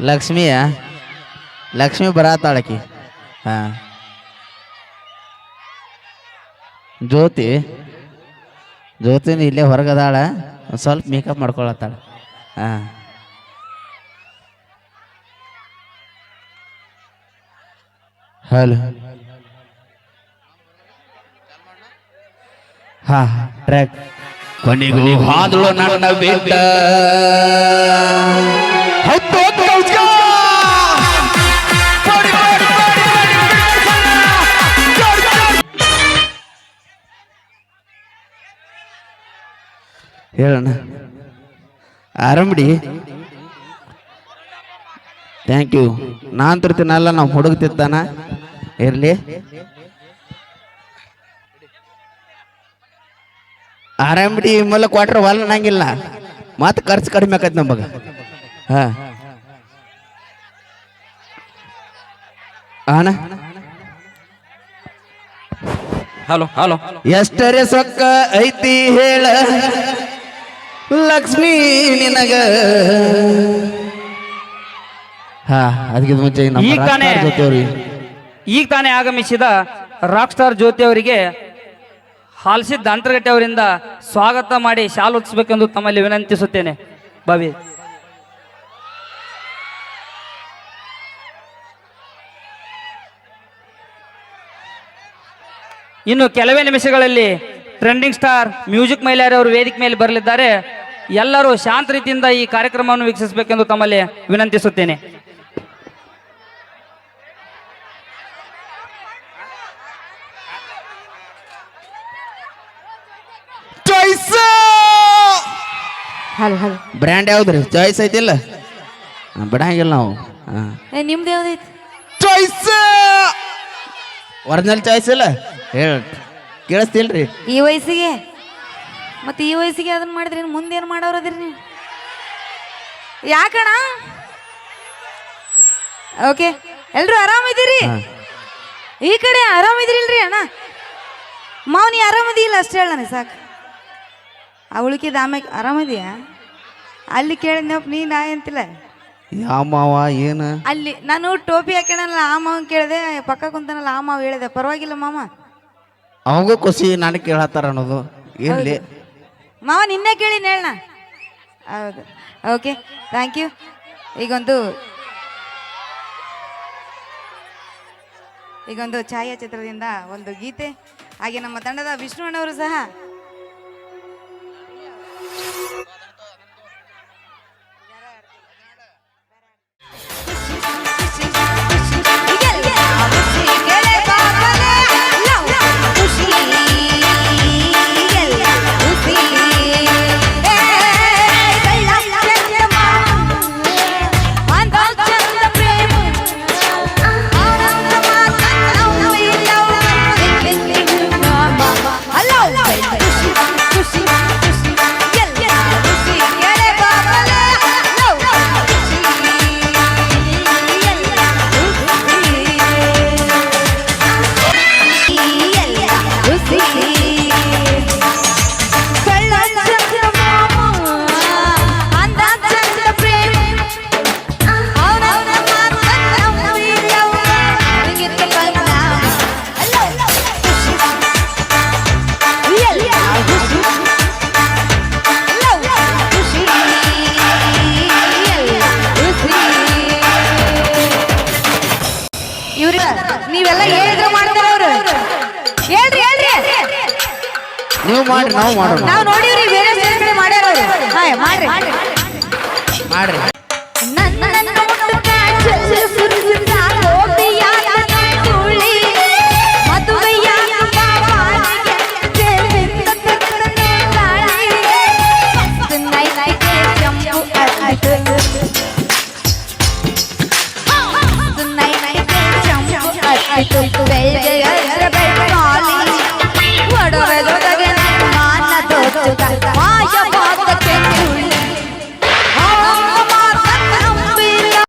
ಲಕ್ಷ್ಮಿಯ? ಲಕ್ಷ್ಮಿ ಬರತಾಳಕಿ ಹಾ. ಜ್ಯೋತಿ. ಜ್ಯೋತಿನ ಇಲ್ಲೇ ಹೊರಗದಾಳ ಒಂದ್ ಸ್ವಲ್ಪ ಮೇಕಪ್ ಮಾಡ್ಕೊಳತ್ತಾಳ. ಹಾ. ಹಲೋ. ಹಾ ಟ್ರ್ಯಾಕ್. ಕೊನೆಗೂ ಹಾದಳು ನನ್ನ ಬಿಟ್ಟ. ಹತ್ತು ಹೇಳಣ್ಣ ಆರಾಮಡಿ ಥ್ಯಾಂಕ್ ಯು ನಾನ್ ತಿರ್ತೀನಲ್ಲ ನಾವು ಹುಡುಗ ಇರಲಿ. ಆರಾಮಡಿ ಮಲ್ಲ ಕ್ವಾಟ್ರ್ ವಾಲ್ ನಂಗಿಲ್ಲ ಮತ್ತೆ ಖರ್ಚು ಕಡಿಮೆ ಆಕೈತೆ ನಮಗ. ಹಾಂ. ಹಲೋ ಹಲೋ ಎಷ್ಟರೆ ಸೊಕ್ಕ ಐತಿ ಹೇಳ? ಲಕ್ಷ್ಮೀ ನಿನಗ. ಹಾ ಅದಕ್ಕೆ ಮುಂಚೆ ನಮ್ಮ ಈಗ ತಾನೇ- ರಾಜ್ಕುಮಾರ್ ಈಗ ತಾನೇ ಆಗಮಿಸಿದ ರಾಕ್ ಸ್ಟಾರ್ ಜ್ಯೋತಿ ಅವರಿಗೆ ಹಾಲ್ಸಿದ್ದ ಅಂತರ್ಗಟ್ಟೆ ಅವರಿಂದ ಸ್ವಾಗತ ಮಾಡಿ ಶಾಲು ಹೊತ್ತಿಸಬೇಕೆಂದು ತಮ್ಮಲ್ಲಿ ವಿನಂತಿಸುತ್ತೇನೆ. ಬಾವಿ. ಇನ್ನು ಕೆಲವೇ ನಿಮಿಷಗಳಲ್ಲಿ ಟ್ರೆಂಡಿಂಗ್ ಸ್ಟಾರ್ ಮ್ಯೂಸಿಕ್ ಮೈಲಾರಿ ಅವರು ವೇದಿಕೆ ಮೇಲೆ ಬರಲಿದ್ದಾರೆ. ಎಲ್ಲರೂ ಶಾಂತ ರೀತಿಯಿಂದ ಈ ಕಾರ್ಯಕ್ರಮವನ್ನು ವೀಕ್ಷಿಸಬೇಕೆಂದು ತಮ್ಮಲ್ಲಿ ವಿನಂತಿಸುತ್ತೇನೆ. Choice hello hello. ಬ್ರ್ಯಾಂಡ್ ಯಾವ್ದ್ರಿ? ಚಾಯ್ಸ್ ಐತಿಲ್ಲ? ಬಿಡಂಗಿಲ್ಲ ನಾವು. ಹಾ. ಏ ನಿಮ್ದು ಯಾವ್ದೈತಿ? ಚಾಯ್ಸ್ ಒರಿಜಿನಲ್ ಚಾಯ್ಸ್ ಇಲ್ಲ? ಹೇಳ. ಕೇಳಿಸ್ತಿಲ್ರಿ? ಈ ವಯಸ್ಸಿಗೆ? ಮತ್ತೆ ಈ ವಯಸ್ಸಿಗೆ ಅದನ್ನ ಮಾಡಿದ್ರಿ ಮುಂದೆ ಏನು ಮಾಡೋರದಿರಿ ನೀವು? ಯಾಕಣ ಓಕೆ ಎಲ್ರು ಆರಾಮಿದ್ದೀರಿ. ಈ ಕಡೆ ಆರಾಮಿದ್ದೀರಿಲ್ರಿ ಅಣ್ಣ. ಮಾವನಿ ಆರಾಮದಿಲ್ಲ ಅಷ್ಟೇ ಹೇಳಣ ಸಾಕು. ಆ ಉಳ್ಕಿದ ಆಮೇಲೆ ಆರಾಮದಿಯಾ? ಅಲ್ಲಿ ಕೇಳಿದ್ನಪ್ಪ ನೀ ನಾ ಅಂತಿಲ್ಲ? ಯಾವ ಮಾವ ಏನು? ಅಲ್ಲಿ ನಾನು ಟೋಪಿ ಹಾಕ್ಯಣಲ್ಲ ಆ ಮಾವನ್ ಕೇಳಿದೆ ಪಕ್ಕ ಕುಂತಾನಲ್ಲ ಆ ಮಾವ ಹೇಳಿದೆ. ಪರವಾಗಿಲ್ಲ ಮಾಮ. ಅವಾಗ ಖುಷಿ ನಾನು ಕೇಳತ್ತಾರ ಅನ್ನೋದು. ಇರ್ಲಿ. ಮಾವ, ನಿನ್ನೆ ಕೇಳಿ ಹೇಳಣ ಹೌದು. ಓಕೆ ಥ್ಯಾಂಕ್ ಯು ಈಗೊಂದು ಈಗೊಂದು ಛಾಯಾಚಿತ್ರದಿಂದ ಒಂದು ಗೀತೆ, ಹಾಗೆ ನಮ್ಮ ತಂಡದ ವಿಷ್ಣುವಣ್ಣವರು ಸಹ ನೀವೆಲ್ಲ ಹೇಳಿದ್ರು ಮಾಡ್ತಾರ ಅವ್ರು ಹೇಳ್ರಿ ಹೇಳ್ರಿ ನೀವು ಮಾಡ್ರಿ ನಾವು ಮಾಡೋಣ ನಾವು ನೋಡಿವ್ರಿ ಬೇರೆ ಬೇರೆ ಕಡೆ ಮಾಡ್ಯಾರ ಅವ್ರು ಹಾ ಮಾಡ್ರಿ ಮಾಡ್ರಿ ನನ್ನ